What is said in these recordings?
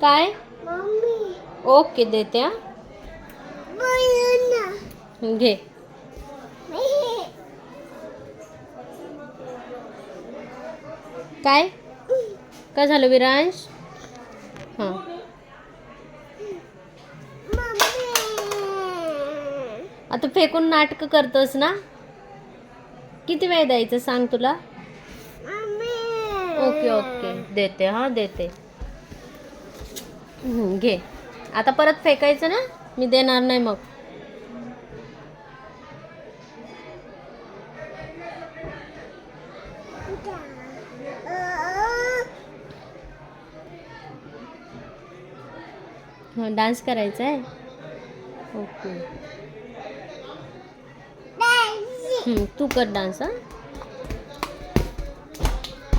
काय? Mummy. Okay देते हा. घे. काय? काय झालं विरांश? हां. मम्मी. आता फेकून नाटकं करतोस ना? किती वेळ द्यायचं सांग तुला? मम्मी. Okay okay. देते हां देते. घे. आता परत फेकायचं ना? मी देणार नाही मग. हो, डान्स करायचा आहे? ओके. तू कर डान्स हां.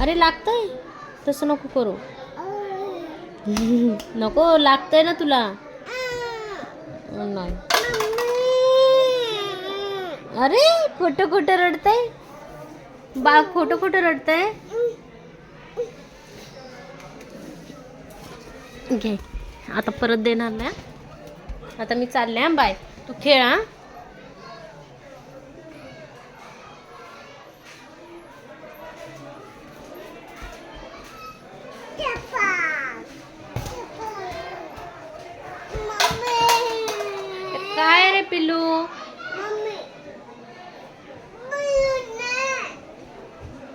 अरे लागतंय. तसं नको करू. नको लागतंय ना तुला. नाही. अरे खोटं खोटं रडतंय. बा खोटं खोटं रडतंय. घे. आता परत देणार ना आता मी चालले हा बाय. तू खेळ हा. પેલું